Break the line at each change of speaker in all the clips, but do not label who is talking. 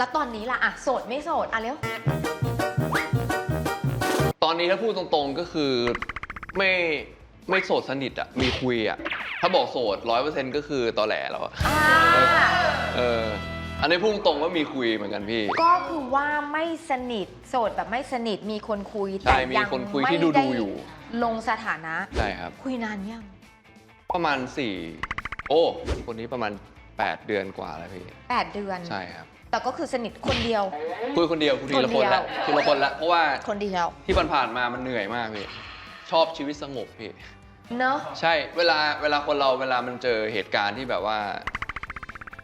แล้วตอนนี้ล่ะอะโสดไม่โสดอะเร็ว
ตอนนี้ถ้าพูดตรงๆก็คือไม่ไม่โสดสนิทอะมีคุยอะถ้าบอกโสดร้อยเปอร์เซ็นต์ก็คือตอแหลแล้วอะ
อ่า
เออ อันนี้พูดตรงๆว่ามีคุยเหมือนกันพี่
ก็คือว่าไม่สนิทโสดแบบไม่สนิทมีคนคุย
ใช่
แต่
มี
ยัง
คนคุย
ไม่
ที่ดู
ได้
ดูอยู่
ลงสถานะ
ใช่ครับ
คุยนานยัง
ประมาณสี่โอ้ คนนี้ประมาณ 8 เดือนกว่าแล้วพี่
8เดือน
ใช่ครับ
แต่ก็คือสนิทคนเดียว
คุยคนเดียวคุยทีละ
ค
คนน
เดียว
ละทีละคนละเพราะว่า
คนเดียว
ที่ผ่านๆมามันเหนื่อยมากพี่ ชอบชีวิตสงบพี่
เนอะ
ใช่เวลาเวลาคนเราเวลามันเจอเหตุการณ์ที่แบบว่า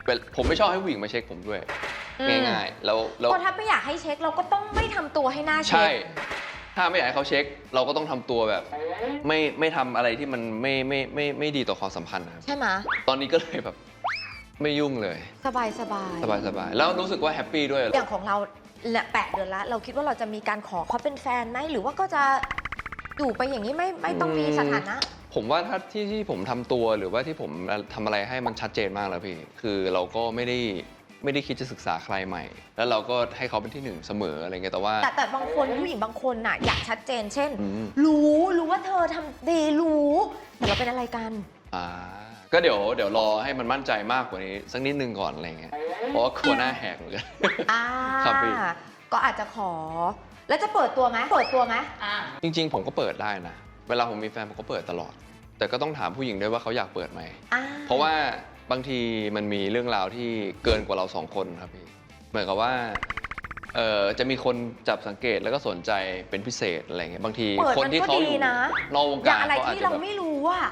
เวลผมไม่ชอบให้ผู้หญิงมาเช็คผมด้วยง่ายๆแล้วแล้ว
ก็ถ้าไม่อยากให้เช็คเราก็ต้องไม่ทำตัวให้หน่าเช็
ใช่
ค
ถ้าไม่อยากให้เขาเช็ค เราก็ต้องทำตัวแบบ ไม่ไม่ทำอะไรที่มันไม่ไม่ไม่ไม่ดีต่อความสัมพันธ์นะครับ
ใช่ไหม
ตอนนี้ก็เลยแบบ ไม่ยุ่งเลย
สบายสบาย
สบายสบายแล้วรู้สึกว่าแฮปปี้ด้วย
อย่างของเราและแปดเดือนละเราคิดว่าเราจะมีการขอเขาเป็นแฟนไหมหรือว่าก็จะอยู่ไปอย่างนี้ไม่ไม่ต้องมีสถานะ
ผมว่าถ้าที่ที่ผมทำตัวหรือว่าที่ผมทำอะไรให้มันชัดเจนมากแล้วพี่ คือเราก็ไม่ได้ไม่ได้คิดจะศึกษาใครใหม่ แล้วเราก็ให้เขาเป็นที่หนึ่งเสมออะไรเงี้ยแต่ว่า
แต่แต่บางคนผู้หญิงบางคนน่ะอยากชัดเจน เช่น
อืม
รู้รู้ว่าเธอทำดีรู้แต่เราเป็นอะไรกัน
อ่าก็เดี๋ยวเดี๋ยวรอให้มันมั่นใจมากกว่านี้ สักนิดนึงก่อนอะไรเงี้ยเพราะว่ากลัวหน้าแหกเหมือนกัน
อ่า
ครับพี่
ก็อาจจะขอ แล้วจะเปิดตัวไหมเปิดตัวไหม
จริง ๆ ผมก็เปิดได้นะ เวลาผมมีแฟนผมก็เปิดตลอด แต่ก็ต้องถามผู้หญิงด้วยว่าเขาอยากเปิดไหม
อ่า
เพราะว่าบางทีมันมีเรื่องราวที่เกินกว่าเราสองคนครับพี่ เหมือนกับว่า เออจะมีคนจับสังเกตแล้วก็สนใจเป็นพิเศษอะไรเงี้ยบางที
เปิด
คน
มัน
ที่
ก็
เขาอ
ดี
ยู่
นะ
นอกวง
อย่า
การ
งอะไร
เขาอาจ
ที่
จะ
เรา
แบบ
ไม่รู้อะ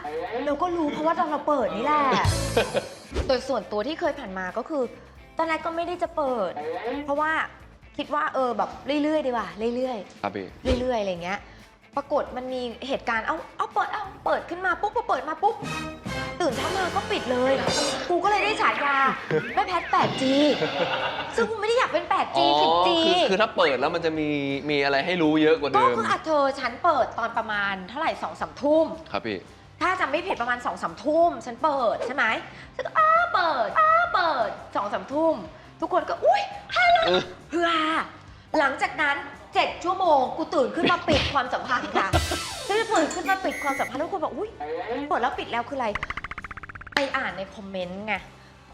เราก็รู้เพราะว่าตอนเราเปิดนี่แหละ โดยส่วนตัวที่เคยผ่านมาก็คือ ตอนแรกก็ไม่ได้จะเปิด เพราะว่าคิดว่าเออแบบเรื่อยๆดีกว่าเรื่อยๆ
ครับพี่
เรื่อยๆ อะไรเงี้ย ปรากฏมันมีเหตุการณ์ เอาเอาเปิด เอาเปิดขึ้นมาปุ๊บพอเปิดมาปุ๊บ ตื่นเช้ามาก็ปิดเลย กูก็เลยได้ฉายาแม่แพท 8G ซึ่งกูไม่ได้อยาก เป็น 8G
อ๋อ
10G
คือคือถ้าเปิดแล้วมันจะมีมีอะไรให้รู้เยอะกว่า
ก็
เดิม
คืออะเธอฉันเปิดตอนประมาณเท่าไหร่สองสามทุ่ม
ครับพี่
ถ้าจำไม่ผิดประมาณสองสามทุ่ม ฉันเปิดใช่ไหมฉันก็อ้าเปิดอ้าเปิดสองสามทุ่ม ทุกคนก็อุ้ยฮัลโหล
เออ
เฮือหลังจากนั้นเจ็ดชั่วโมง กูตื่นขึ้นมาปิดความสัมพันธ์ค่ะฉันจะตื่นขึ้นมาปิดความสัมพันธ์แล้วคนบอกอุ้ยเปิดแล้วปิดแล้วคืออะไร ไปอ่านในคอมเมนต์ไง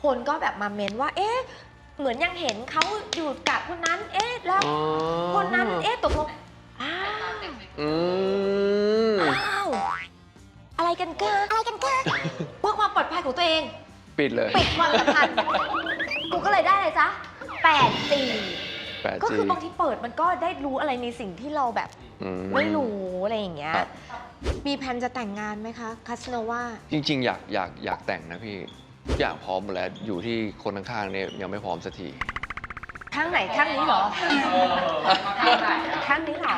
คนก็แบบมาเมนว่า เอ๊ะ เหมือนยังเห็นเขาอยู่กับคนนั้น เอ๊ะแล้ว
อ๋อ
คนนั้นเอ๊ะตกลงอ้าว
อืม
อ้าวอะไรกันเกอะไรกันเกเพื่อความปลอดภัยของตัวเอง
ปิดเลย
ปิดความสัมพันธ์กูก็เลยได้เลยจ๊ะแปดสี่
แปด
ก็
จี
คือบางทีเปิดมันก็ได้รู้อะไรในสิ่งที่เราแบบ
อื
ไม่รู้อะไรอย่างเงี้ย
ครับ
มีแผนจะแต่งงานไหมคะคาสโนวา
จริง ๆ อยากอยากอยากแต่งนะพี่ ทุกอย่างพร้อมหมดแล้วอยู่ที่คนข้างๆเนี่ยยังไม่พร้อมสักที
ข้างไหนข้างนี้เหรอ ข้างนี้เหรอ